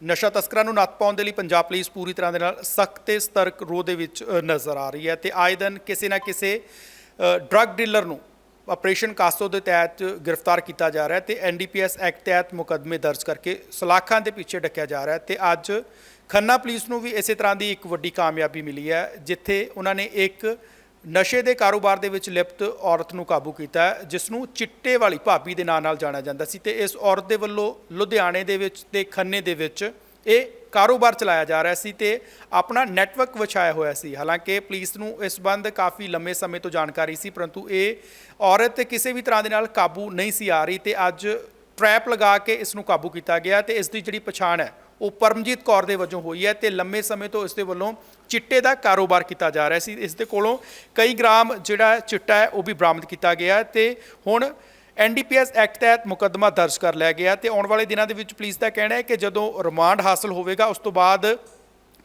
ਨਸ਼ਾ ਤਸਕਰਾਂ ਨੂੰ ਨੱਥ ਪਾਉਣ ਦੇ ਲਈ ਪੰਜਾਬ ਪੁਲਿਸ ਪੂਰੀ ਤਰ੍ਹਾਂ ਦੇ ਨਾਲ ਸਖਤ ਤੇ ਸਤਰਕ ਰੋਹ ਦੇ ਵਿੱਚ ਨਜ਼ਰ ਆ ਰਹੀ ਹੈ ਤੇ ਆਏ ਦਿਨ ਕਿਸੇ ਨਾ ਕਿਸੇ ਡਰੱਗ ਡੀਲਰ ਨੂੰ ਆਪਰੇਸ਼ਨ ਕਾਸੋ ਦੇ ਤਹਿਤ ਗ੍ਰਿਫਤਾਰ ਕੀਤਾ ਜਾ ਰਿਹਾ ਹੈ ਤੇ ਐਨਡੀਪੀਐਸ ਐਕਟ ਤਹਿਤ ਮੁਕੱਦਮੇ ਦਰਜ ਕਰਕੇ ਸਲਾਖਾਂ ਦੇ ਪਿੱਛੇ ਡੱਕਿਆ ਜਾ ਰਿਹਾ ਹੈ ਤੇ ਅੱਜ ਖੰਨਾ ਪੁਲਿਸ ਨੂੰ ਵੀ ਇਸੇ ਤਰ੍ਹਾਂ ਦੀ ਇੱਕ ਵੱਡੀ ਕਾਮਯਾਬੀ ਮਿਲੀ ਹੈ, ਜਿੱਥੇ ਉਹਨਾਂ ਨੇ ਇੱਕ ਨਸ਼ੇ ਦੇ ਕਾਰੋਬਾਰ ਦੇ ਵਿੱਚ ਲਿਪਤ ਔਰਤ ਨੂੰ ਕਾਬੂ ਕੀਤਾ ਜਿਸ ਨੂੰ ਚਿੱਟੇ ਵਾਲੀ ਭਾਬੀ ਦੇ ਨਾਂ ਨਾਲ ਜਾਣਿਆ ਜਾਂਦਾ ਸੀ ਤੇ ਇਸ ਔਰਤ ਦੇ ਵੱਲੋਂ ਲੁਧਿਆਣੇ ਦੇ ਵਿੱਚ ਤੇ ਖੰਨੇ ਦੇ ਵਿੱਚ ਇਹ ਕਾਰੋਬਾਰ ਚਲਾਇਆ ਜਾ ਰਿਹਾ ਸੀ ਤੇ ਆਪਣਾ ਨੈਟਵਰਕ ਵਿਛਾਇਆ ਹੋਇਆ ਸੀ। ਹਾਲਾਂਕਿ ਪੁਲਿਸ ਨੂੰ ਇਸ ਸੰਬੰਧ ਕਾਫੀ ਲੰਮੇ ਸਮੇਂ ਤੋਂ ਜਾਣਕਾਰੀ ਸੀ, ਪਰੰਤੂ ਇਹ ਔਰਤ ਕਿਸੇ ਵੀ ਤਰ੍ਹਾਂ ਦੇ ਨਾਲ ਕਾਬੂ ਨਹੀਂ ਸੀ ਆ ਰਹੀ ਤੇ ਅੱਜ ਟ੍ਰੈਪ ਲਗਾ ਕੇ ਇਸ ਨੂੰ ਕਾਬੂ ਕੀਤਾ ਗਿਆ ਤੇ ਇਸ ਦੀ ਜਿਹੜੀ ਪਛਾਣ ਹੈ ਉਹ ਪਰਮਜੀਤ ਕੌਰ ਦੇ ਵਜੋਂ ਹੋਈ ਹੈ ਤੇ ਲੰਮੇ ਸਮੇਂ ਤੋਂ ਇਸ ਦੇ ਵੱਲੋਂ ਚਿੱਟੇ ਦਾ ਕਾਰੋਬਾਰ ਕੀਤਾ ਜਾ ਰਿਹਾ ਸੀ। ਇਸ ਦੇ ਕੋਲੋਂ ਕਈ ਗ੍ਰਾਮ ਜਿਹੜਾ ਚਿੱਟਾ ਹੈ, ਉਹ ਵੀ ਬਰਾਮਦ ਕੀਤਾ ਗਿਆ ਹੈ ਤੇ ਹੁਣ ਐਨਡੀਪੀਐਸ ਐਕਟ ਤਹਿਤ ਮੁਕੱਦਮਾ ਦਰਜ ਕਰ ਲਿਆ ਗਿਆ ਤੇ ਆਉਣ ਵਾਲੇ ਦਿਨਾਂ ਦੇ ਵਿੱਚ ਪੁਲਿਸ ਦਾ ਕਹਿਣਾ ਹੈ ਕਿ ਜਦੋਂ ਰਿਮਾਂਡ ਹਾਸਲ ਹੋਵੇਗਾ, ਉਸ ਤੋਂ ਬਾਅਦ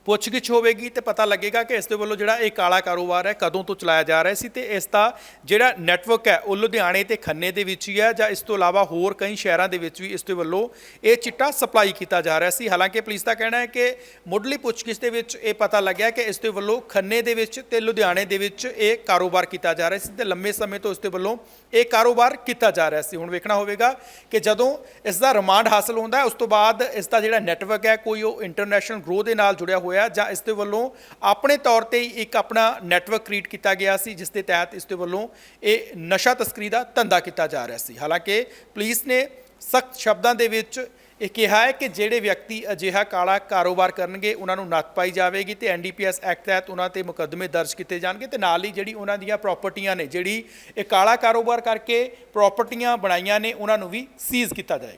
ਪੁੱਛਗਿੱਛ ਹੋਵੇਗੀ ਤੇ ਪਤਾ ਲੱਗੇਗਾ ਕਿ ਇਸ ਦੇ ਵੱਲੋਂ ਜਿਹੜਾ ਇਹ ਕਾਲਾ ਕਾਰੋਬਾਰ ਹੈ, ਕਦੋਂ ਤੋਂ ਚਲਾਇਆ ਜਾ ਰਿਹਾ ਸੀ ਤੇ ਇਸ ਦਾ ਜਿਹੜਾ ਨੈਟਵਰਕ ਹੈ, ਉਹ ਲੁਧਿਆਣੇ ਤੇ ਖੰਨੇ ਦੇ ਵਿੱਚ ਹੀ ਹੈ ਜਾਂ ਇਸ ਤੋਂ ਇਲਾਵਾ ਹੋਰ ਕਈ ਸ਼ਹਿਰਾਂ ਦੇ ਵਿੱਚ ਵੀ ਇਸ ਦੇ ਵੱਲੋਂ ਇਹ ਚਿੱਟਾ ਸਪਲਾਈ ਕੀਤਾ ਜਾ ਰਿਹਾ ਸੀ। ਹਾਲਾਂਕਿ ਪੁਲਿਸ ਦਾ ਕਹਿਣਾ ਹੈ ਕਿ ਮੁੱਢਲੀ ਪੁੱਛਗਿੱਛ ਦੇ ਵਿੱਚ ਇਹ ਪਤਾ ਲੱਗਿਆ ਕਿ ਇਸ ਦੇ ਵੱਲੋਂ ਖੰਨੇ ਦੇ ਵਿੱਚ ਤੇ ਲੁਧਿਆਣੇ ਦੇ ਵਿੱਚ ਇਹ ਕਾਰੋਬਾਰ ਕੀਤਾ ਜਾ ਰਿਹਾ ਸੀ ਤੇ ਲੰਮੇ ਸਮੇਂ ਤੋਂ ਇਸ ਦੇ ਵੱਲੋਂ ਇਹ ਕਾਰੋਬਾਰ ਕੀਤਾ ਜਾ ਰਿਹਾ ਸੀ। ਹੁਣ ਵੇਖਣਾ ਹੋਵੇਗਾ ਕਿ ਜਦੋਂ ਇਸ ਦਾ ਰਿਮਾਂਡ ਹਾਸਲ ਹੁੰਦਾ ਹੈ, ਉਸ ਤੋਂ ਬਾਅਦ ਇਸ ਦਾ ਜਿਹੜਾ ਨੈਟਵਰਕ ਹੈ, ਕੋਈ ਉਹ ਇੰਟਰਨੈਸ਼ਨਲ ਗਰੋ ਦੇ ਨਾਲ ਜੁੜਿਆ ਹੋਇਆ ਜਾਂ ਇਸ ਦੇ ਵੱਲੋਂ ਆਪਣੇ ਤੌਰ ਤੇ ਇੱਕ ਆਪਣਾ ਨੈਟਵਰਕ ਕ੍ਰੀਏਟ ਕੀਤਾ ਗਿਆ ਸੀ, ਜਿਸ ਦੇ ਤਹਿਤ ਇਸ ਦੇ ਵੱਲੋਂ ਇਹ ਨਸ਼ਾ ਤਸਕਰੀ ਦਾ ਧੰਦਾ ਕੀਤਾ ਜਾ ਰਿਹਾ ਸੀ। ਹਾਲਾਂਕਿ ਪੁਲਿਸ ਨੇ ਸਖਤ ਸ਼ਬਦਾਂ ਦੇ ਵਿੱਚ ਇਹ ਕਿਹਾ ਹੈ ਕਿ ਜਿਹੜੇ ਵਿਅਕਤੀ ਅਜਿਹਾ ਕਾਲਾ ਕਾਰੋਬਾਰ ਕਰਨਗੇ, ਉਹਨਾਂ ਨੂੰ ਨੱਥ ਪਾਈ ਜਾਵੇਗੀ ਤੇ ਐਨਡੀਪੀਐਸ ਐਕਟ ਤਹਿਤ ਉਹਨਾਂ ਤੇ ਮੁਕੱਦਮੇ ਦਰਜ ਕੀਤੇ ਜਾਣਗੇ ਤੇ ਨਾਲ ਹੀ ਜਿਹੜੀ ਉਹਨਾਂ ਦੀਆਂ ਪ੍ਰਾਪਰਟੀਆਂ ਨੇ, ਜਿਹੜੀ ਇਹ ਕਾਲਾ ਕਾਰੋਬਾਰ ਕਰਕੇ ਪ੍ਰਾਪਰਟੀਆਂ ਬਣਾਈਆਂ ਨੇ, ਉਹਨਾਂ ਨੂੰ ਵੀ ਸੀਜ਼ ਕੀਤਾ ਜਾਏਗਾ।